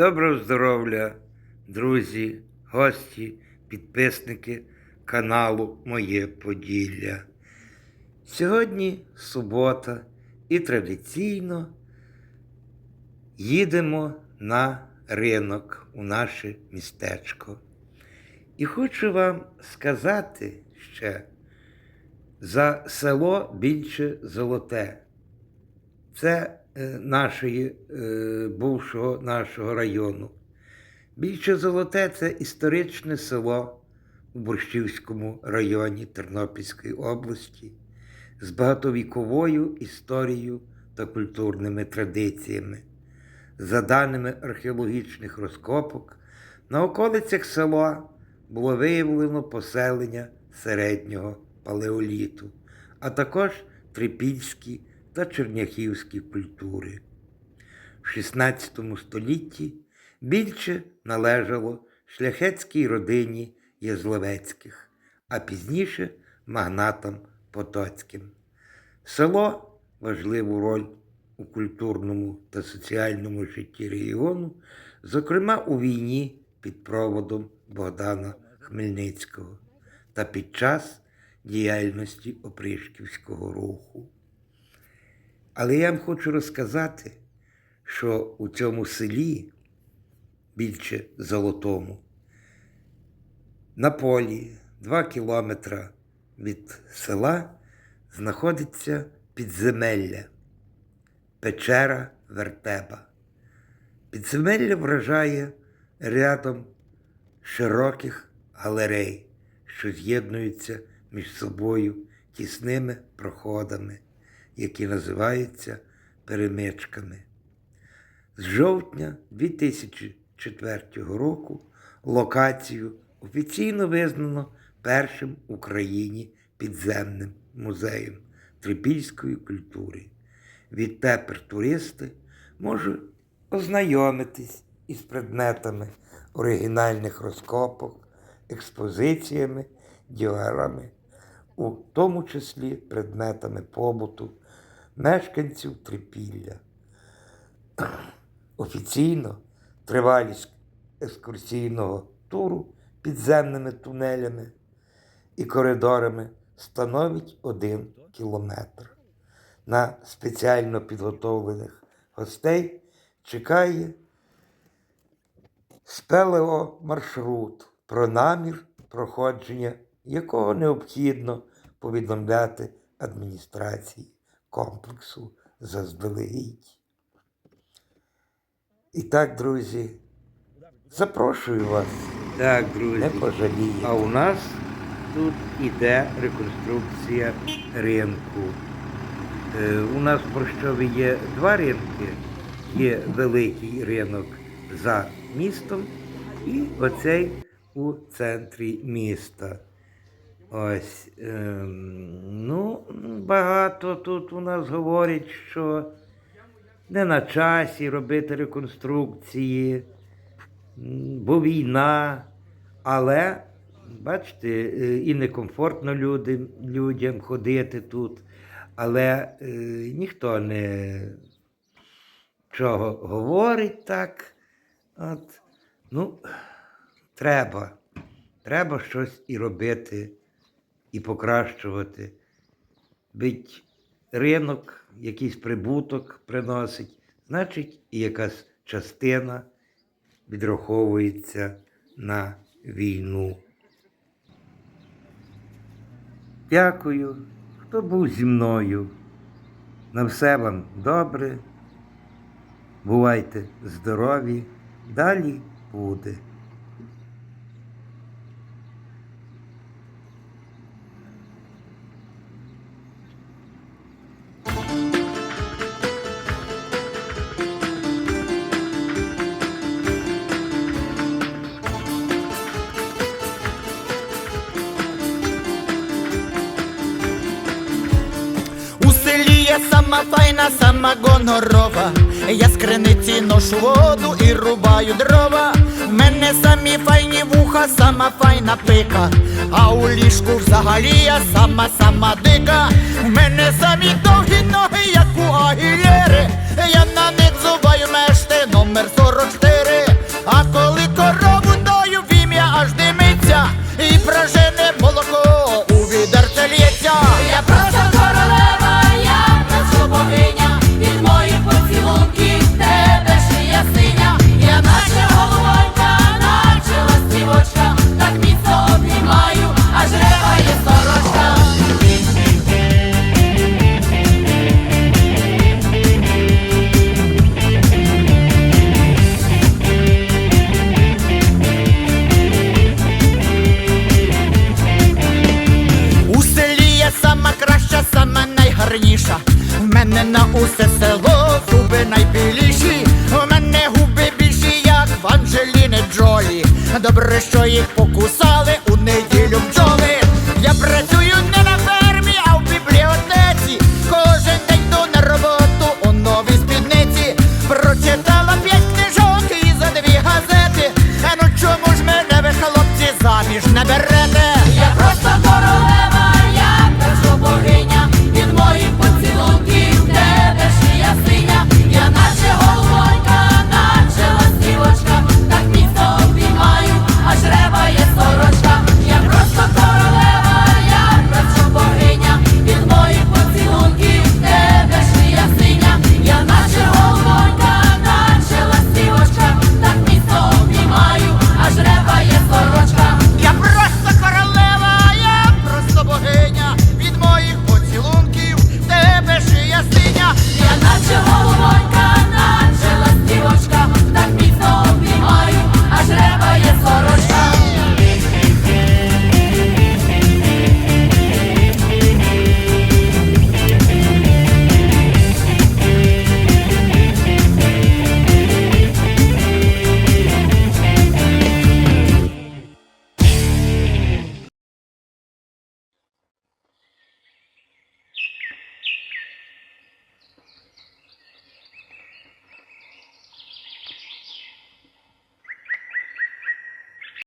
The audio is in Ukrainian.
Доброго здоров'я, друзі, гості, підписники каналу Моє Поділля. Сьогодні субота і традиційно їдемо на ринок у наше містечко. І хочу вам сказати ще за село більше золоте. Це нашої, е, бувшого нашого району. Більше золоте це історичне село у Борщівському районі Тернопільської області з багатовіковою історією та культурними традиціями. За даними археологічних розкопок, на околицях села було виявлено поселення середнього палеоліту, а також трипільські та черняхівські культури. В XVI столітті більше належало шляхетській родині Язловецьких, а пізніше магнатам Потоцьким. Село важливу роль у культурному та соціальному житті регіону, зокрема у війні під проводом Богдана Хмельницького та під час діяльності опришківського руху. Але я вам хочу розказати, що у цьому селі, більше золотому, на полі 2 кілометра від села знаходиться підземелля, печера Вертеба. Підземелля вражає рядом широких галерей, що з'єднуються між собою тісними проходами, які називаються перемичками. З жовтня 2004 року локацію офіційно визнано першим в Україні підземним музеєм трипільської культури. Відтепер туристи можуть ознайомитись із предметами оригінальних розкопок, експозиціями, діарами, у тому числі предметами побуту мешканців Трипілля. Офіційно тривалість екскурсійного туру підземними тунелями і коридорами становить один кілометр. На спеціально підготовлених гостей чекає спелео маршрут про намір проходження, якого необхідно повідомляти адміністрації комплексу заздалегідь. І так, друзі, запрошую вас. Так, друзі. Не пожалію. А у нас тут іде реконструкція ринку. Е, У нас в Борщові є два ринки. Є великий ринок за містом і оцей у центрі міста. Ось. ем, ну, багато тут у нас говорять, що не на часі робити реконструкції, бо війна, але, бачите, е, і некомфортно люди, людям ходити тут, але е, ніхто не чого говорить так. От, ну, треба. Треба щось і робити, і покращувати. Бить ринок, якийсь прибуток приносить, значить, і якась частина відраховується на війну. Дякую, хто був зі мною. На все вам добре. Бувайте здорові, далі буде. Файна, сама гонорова. Я з криниці ношу воду і рубаю дрова. Мене самі файні вуха, сама файна пика. А у ліжку взагалі я сама сама дика. Мене самі довгі ноги, як у агілєри. Я на них зубаю мешти номер 44. в мене на усе село зуби найбіліші, в мене губи більші, як в Анджеліни Джолі. Добре, що їх покусали у неділю бджоли. Я працюю.